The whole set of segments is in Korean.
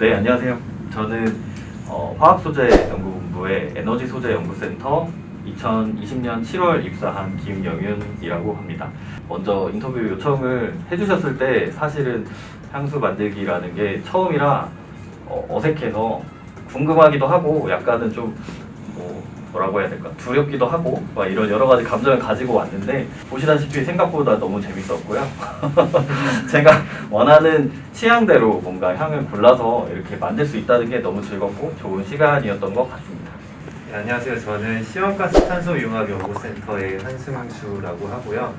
네, 안녕하세요. 저는 어, 화학소재 연구본부의 에너지 소재 연구센터 2020년 7월 입사한 김영윤이라고 합니다. 먼저 인터뷰 요청을 해주셨을 때 사실은 향수 만들기라는 게 처음이라 어, 어색해서 궁금하기도 하고 약간은 좀 뭐, 뭐라고 해야 될까 두렵기도 하고 막 이런 여러 가지 감정을 가지고 왔는데 보시다시피 생각보다 너무 재밌었고요. 제가 원하는 취향대로 뭔가 향을 골라서 이렇게 만들 수 있다는 게 너무 즐겁고 좋은 시간이었던 것 같습니다. 네, 안녕하세요. 저는 시원가스 탄소융합 연구센터의 한승주라고 하고요.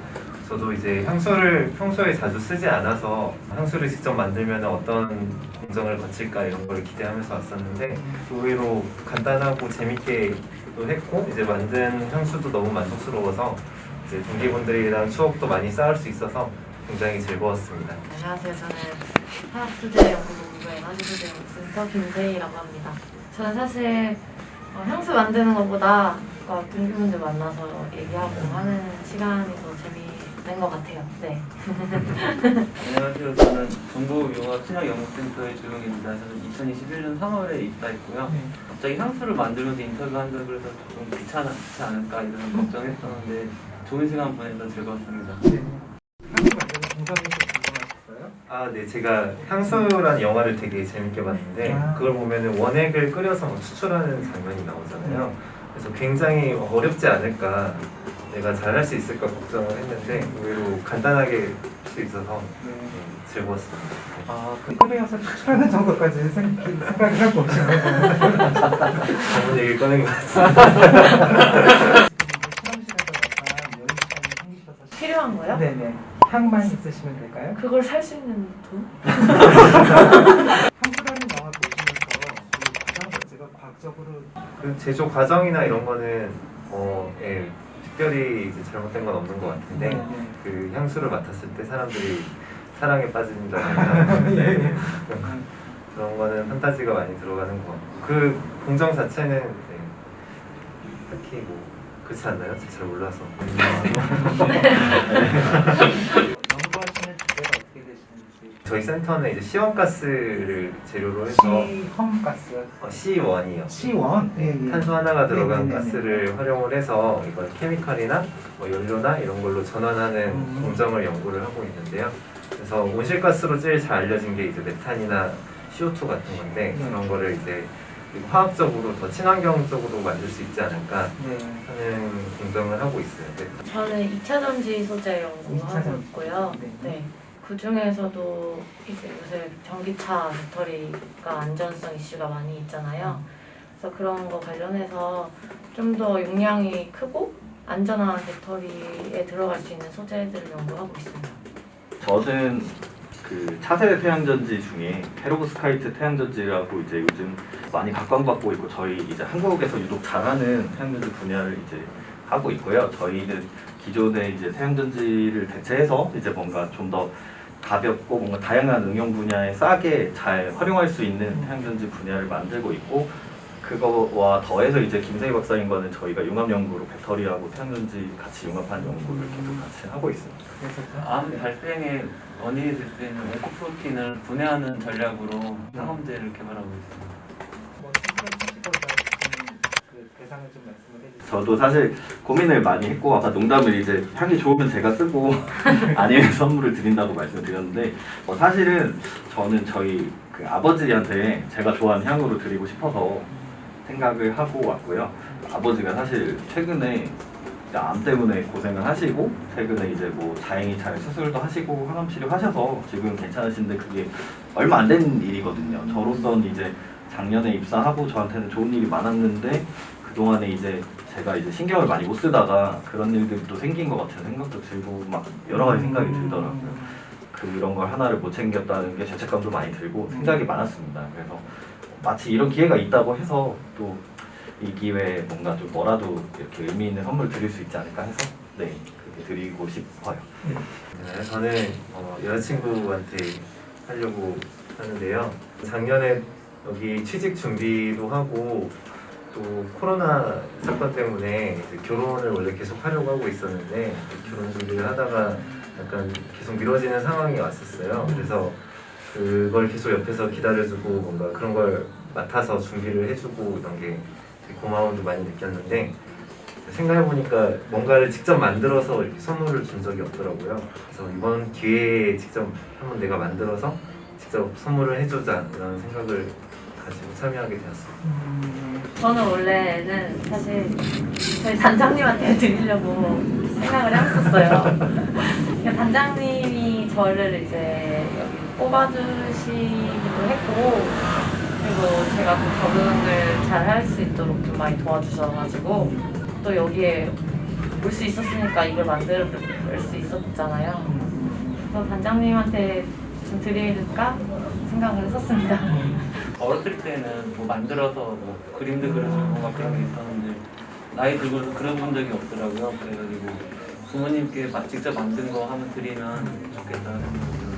저도 이제 향수를 평소에 자주 쓰지 않아서 향수를 직접 만들면 어떤 공정을 거칠까 이런 걸 기대하면서 왔었는데 의외로 간단하고 재밌게 도 했고 이제 만든 향수도 너무 만족스러워서 이제 동기분들이랑 추억도 많이 쌓을 수 있어서 굉장히 즐거웠습니다. 안녕하세요. 저는 화학수제 연구본부의 에너지소재연구센터 김세희라고 합니다. 저는 사실 어, 향수 만드는 것보다 어, 동기분들 만나서 얘기하고 하는 시간이 더 재미 있는 것 같아요. 네. 안녕하세요. 저는 정보융합 신학연구센터의 조용입니다. 저는 2021년 3월에 입사했고요. 갑자기 향수를 만들면서 인터뷰 한다 그래서 조금 귀찮지 않을까 이런 걱정했었는데 좋은 시간 보내서 즐거웠습니다. 향수 만드는 공정이 궁금하셨어요? 아, 네. 제가 향수라는 영화를 되게 재밌게 봤는데 아. 그걸 보면은 원액을 끓여서 막 추출하는 장면이 나오잖아요. 그래서 굉장히 어렵지 않을까, 내가 잘할 수 있을까 걱정을 했는데 의외로 간단하게 할 수 있어서 네. 음, 즐거웠습니다. 아, 그 끓여서 추출하는 정도까지 생- 생각을 하고 오신 거예요? 전문 얘기 꺼낸 것 같습니다. 실험실에서 약간 시간이 생기셔서 필요한 거요? 네네. 향만 있으시면 될까요? 그걸 살 수 있는 돈? 향수라는 영화 보시면서 그 과정 과학적으로 그 제조 과정이나 이런 거는 어, 예, 특별히 이제 잘못된 건 없는 것 같은데 네. 그 향수를 맡았을 때 사람들이 사랑에 빠진다거나 예, 예. 그런 거는 판타지가 많이 들어가는 것 같고 그 공정 자체는 네, 딱히 뭐 그렇지 않나요? 제가 잘 몰라서 연구하시는 주제가 어떻게 되시는지 저희 센터는 이제 시원가스를 재료로 해서 시험 가스 어, C1이요 C1 예, 예. 탄소 하나가 들어간 네네네네. 가스를 활용을 해서 이걸 케미칼이나 뭐 연료나 이런 걸로 전환하는 음. 공정을 연구를 하고 있는데요. 그래서 온실가스로 제일 잘 알려진 게 이제 메탄이나 CO2 같은 건데 네. 그런 거를 이제 화학적으로 더 친환경적으로 만들 수 있지 않을까 네. 하는 공정을 하고 있어요. 네. 저는 2차 전지 소재 연구하고 이차 전지. 있고요. 네. 네. 그 중에서도 이제 요새 전기차 배터리가 안전성 이슈가 많이 있잖아요. 그래서 그런 거 관련해서 좀 더 용량이 크고 안전한 배터리에 들어갈 수 있는 소재들을 연구하고 있습니다. 저는 그 차세대 태양전지 중에 페로브스카이트 태양전지라고 이제 요즘 많이 각광받고 있고 저희 이제 한국에서 유독 잘하는 태양전지 분야를 이제 하고 있고요. 저희는 기존의 이제 태양전지를 대체해서 이제 뭔가 좀더 가볍고 뭔가 다양한 응용 분야에 싸게 잘 활용할 수 있는 태양전지 분야를 만들고 있고 그거와 더해서 이제 김세희 박사님과는 저희가 융합 연구로 배터리하고 태양전지 같이 융합한 연구를 계속 같이 하고 있습니다. 그래서 암 발생의 원인이 될 수 있는 오코프로틴을 분해하는 전략으로 항암제를 개발하고 있습니다. 뭐 선택하시고자 하시는 그 대상을 좀 말씀을 해주세요. 저도 사실 고민을 많이 했고 아까 농담을 이제 향이 좋으면 제가 쓰고 아니면 선물을 드린다고 말씀드렸는데 어, 사실은 저는 저희 그 아버지한테 제가 좋아하는 향으로 드리고 싶어서 생각을 하고 왔고요. 아버지가 사실 최근에 암 때문에 고생을 하시고 최근에 이제 뭐 다행히 잘 수술도 하시고 항암 치료하셔서 지금 괜찮으신데 그게 얼마 안 된 일이거든요. 저로서는 이제 작년에 입사하고 저한테는 좋은 일이 많았는데 그동안에 이제 제가 이제 신경을 많이 못 쓰다가 그런 일들도 생긴 것 같아요. 생각도 들고 막 여러 가지 생각이 들더라고요. 그런 걸 하나를 못 챙겼다는 게 죄책감도 많이 들고 생각이 많았습니다. 그래서 마치 이런 기회가 있다고 해서 또 이 기회에 뭔가 좀 뭐라도 이렇게 의미 있는 선물 드릴 수 있지 않을까 해서 네 그렇게 드리고 싶어요. 네, 저는 어, 여자친구한테 하려고 하는데요. 작년에 여기 취직 준비도 하고 또 코로나 사건 때문에 결혼을 원래 계속 하려고 하고 있었는데 결혼 준비를 하다가 약간 계속 미뤄지는 상황이 왔었어요. 그래서 그걸 계속 옆에서 기다려주고 뭔가 그런 걸 맡아서 준비를 해주고 이런 게 고마움도 많이 느꼈는데 생각해보니까 뭔가를 직접 만들어서 이렇게 선물을 준 적이 없더라고요. 그래서 이번 기회에 직접 한번 내가 만들어서 직접 선물을 해주자 이런 생각을 가지고 참여하게 되었어요. 저는 원래는 사실 저희 단장님한테 드리려고 생각을 했었어요. 그러니까 단장님이 저를 이제 여기 뽑아주시기도 했고 그리고 제가 또 적응을 잘 할 수 있도록 좀 많이 도와주셔가지고 또 여기에 올 수 있었으니까 이걸 만들 수 있었잖아요. 그래서 단장님한테 좀 드릴까 생각을 했었습니다. 어렸을 때는 뭐 만들어서 뭐 그림도 그려주고 막 그런 게 있었는데 나이 들고서 그려본 적이 없더라고요. 그래가지고 부모님께 막 직접 만든 거 하면 드리면 좋겠다는 생각이 들어요.